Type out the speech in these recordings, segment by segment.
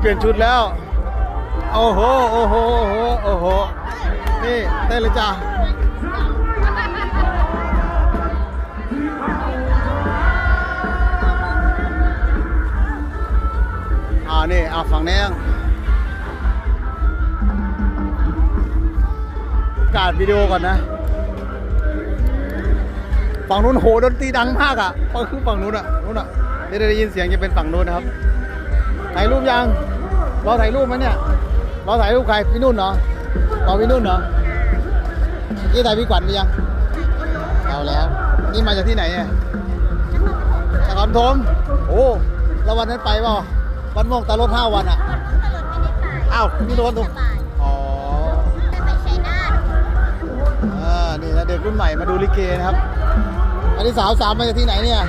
เปลี่ยนชุดแล้ว โอ้โห โอ้โห โอ้โห โอ้โห นี่ได้เลยจ้าอ่านี่อ่าฝั่งนี้การวิดีโอก่อนนะ ฝั่งนู้นโหดนตรีดังมากอะก็คือฝั่งนู้นอะนู้นอะได้ได้ยินเสียงจะเป็นฝั่งนู้นนะครับ ถ่ายรูปยังรอถ่ายรูปไหมเนี่ยรอถ่ายรูปใครพี่นุ่นเหรอรอพี่นุ่นเหรอเมื่อกี้ถ่ายพี่ขวัญไปยังเอาแล้ว นี่มาจากที่ไหนเนี่ยนครปฐมโอ้แล้ววันนั้นไปเปล่าวันม่วงตาลดห้าวันอะอ้าวพี่โดนตรงอ๋อไปชัยนาทอ่านี่นะเด็กรุ่นใหม่มาดูลิเกนะครับอันนี้สาวสามมาจากที่ไหนเนี่ย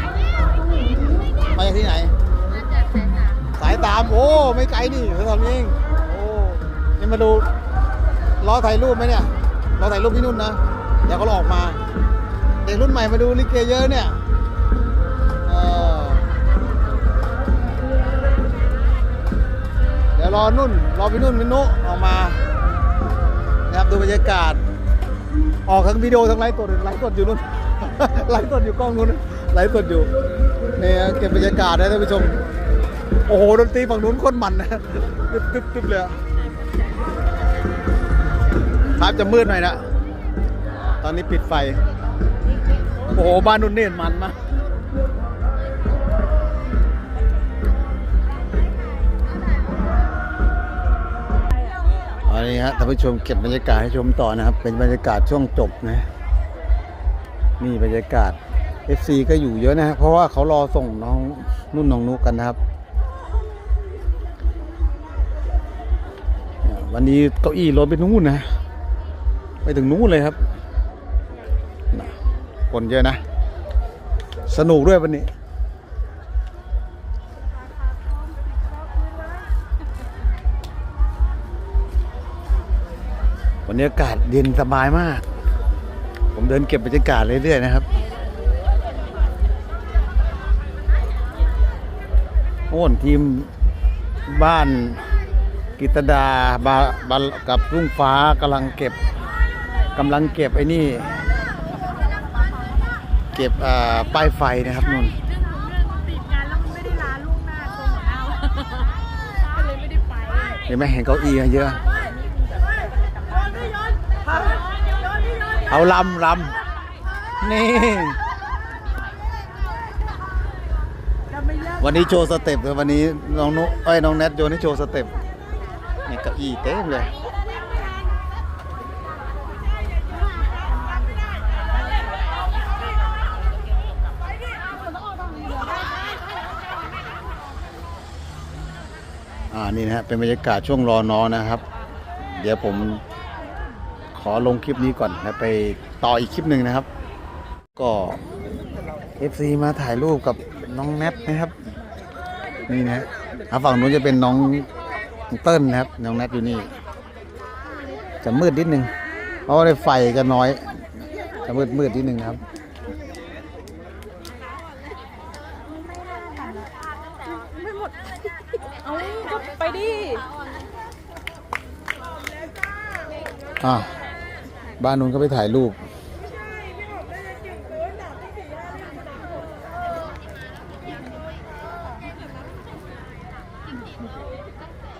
มาจากที่ไหน ตาม โอ้ ไม่ไกลนี่เขาทำเองโอ้นี่มาดูรอถ่ายรูปไหมเนี่ยรอถ่ายรูปพี่นุ่นนะเดี๋ยวเขาออกมาเด็กรุ่นใหม่มาดูลิเกเยอะเนี่ยเดี๋ยวรอนุ่น รอพี่นุ่นพี่นุออกมานะครับดูบรรยากาศ ออกทั้งวิดีโอทั้งไลฟ์สดไลฟ์สดอยู่นู่นไลฟ์สดอยู่กล้องนู้นไลฟ์สดอยู่เนี่ยเก็บบรรยากาศนะท่านผู้ชม โอ้โหดนตรีฝั่งนู้นคนมันนะตึ๊บตึ๊บตึ๊บเลยภาพจะมืดหน่อยนะ ตอนนี้ปิดไฟ โอ้โห บ้านนุ่นเน่นมันมากอันนี้ฮะท่านผู้ชมเก็บบรรยากาศให้ชมต่อนะครับ เป็นบรรยากาศช่วงจบนะ นี่บรรยากาศ FC ก็อยู่เยอะนะฮะเพราะว่าเขารอส่งน้องนุ่นน้องนุกกันนะครับ วันนี้เก้าอี้รถไปนู่นนะ ไปถึงนู้นเลยครับนคนเยอะนะ สนุกด้วยวันนี้ วันนี้อากาศเย็นสบายมาก ผมเดินเก็บบรรยากาศเรื่อยๆนะครับโอ้นทีมบ้าน กิตดาบาบากับรุ่งฟ้ากำลังเก็บกำลังเก็บไอ้นี่ เก็บป้ายไฟนะครับนุ่นเห็นไหมเห็นเก้าอี้เยอะ เอาลำลำนี่ วันนี้โชว์สเต็ปเลยวันนี้น้องนุเอ้ยน้องแนทโยนให้โชว์สเต็ป ก้าอี้เต็มเลยอ่านี่นะฮะเป็นบรรยากาศช่วงรอน้องนะครับ เดี๋ยวผมขอลงคลิปนี้ก่อนแล้วไปต่ออีกคลิปหนึ่งนะครับ ก็ FC มาถ่ายรูปกับน้องแนทนะครับ นี่นะฮะอะฝั่งนู้นจะเป็นน้อง เติ้ลนะครับน้องแนทอยู่นี่ จะมืดนิดนึงเพราะว่าได้ไฟก็น้อย จะมืดมืดนิดนึงนะครับเอาก็ไปดิอ่าบ้านนู้นก็ไปถ่ายรูป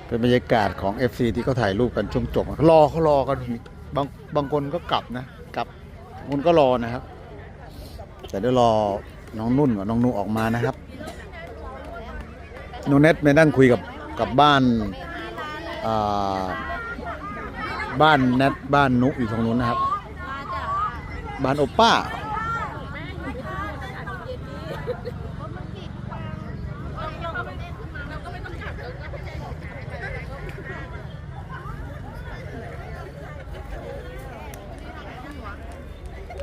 เป็นบรรยากาศของ FC ที่เขาถ่ายรูปกันช่วงจบรอเขารอกันบางบางคนก็กลับนะกลับบางคนก็รอนะครับ แต่เดี๋ยวรอน้องนุ่นกับน้องนุออกมานะครับน้องเน็ตไปนั่งคุยกับกับบ้านอ่าบ้านแนทบ้านนุอยู่ตรงนู้นนะครับ บ้านโอป้า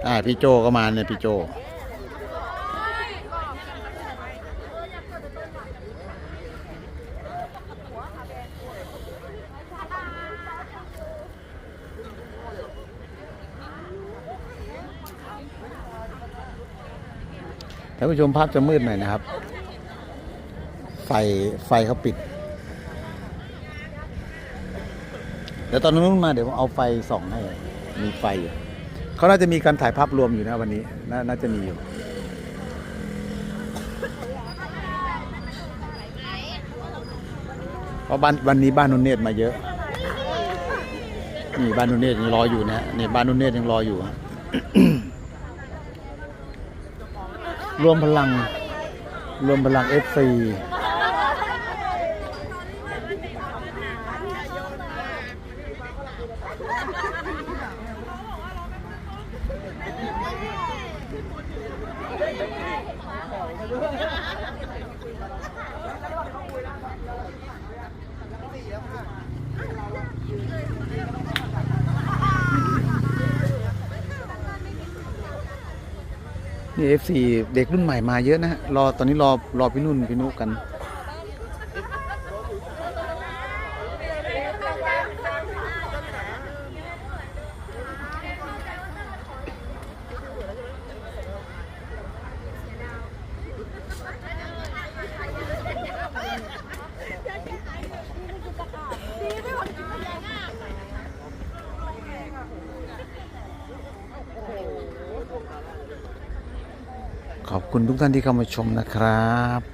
อ่าพี่โจก็มาเนี่ยพี่โจท่านผู้ชมภาพจะมืดหน่อยนะครับ ไฟไฟเขาปิดดี๋ยวตอนนู้นมาเดี๋ยวผมเอาไฟส่องให้ มีไฟอยู่ เขาน่าจะมีการถ่ายภาพรวมอยู่นะวันนี้นน่าจะมีอยู่ เพราะบ้านวันนี้บ้านนุนเนตมาเยอะ นี่บ้านนุนเนตยังรออยู่นะนี่บ้านนุนเนตยังรออยู่ รวมพลัง รวมพลัง FC นี่เอฟซีเด็กรุ่นใหม่มาเยอะนะฮะรอตอนนี้รอรอพี่นุ่นพี่นุกัน ขอบคุณทุกท่านที่เข้ามาชมนะครับ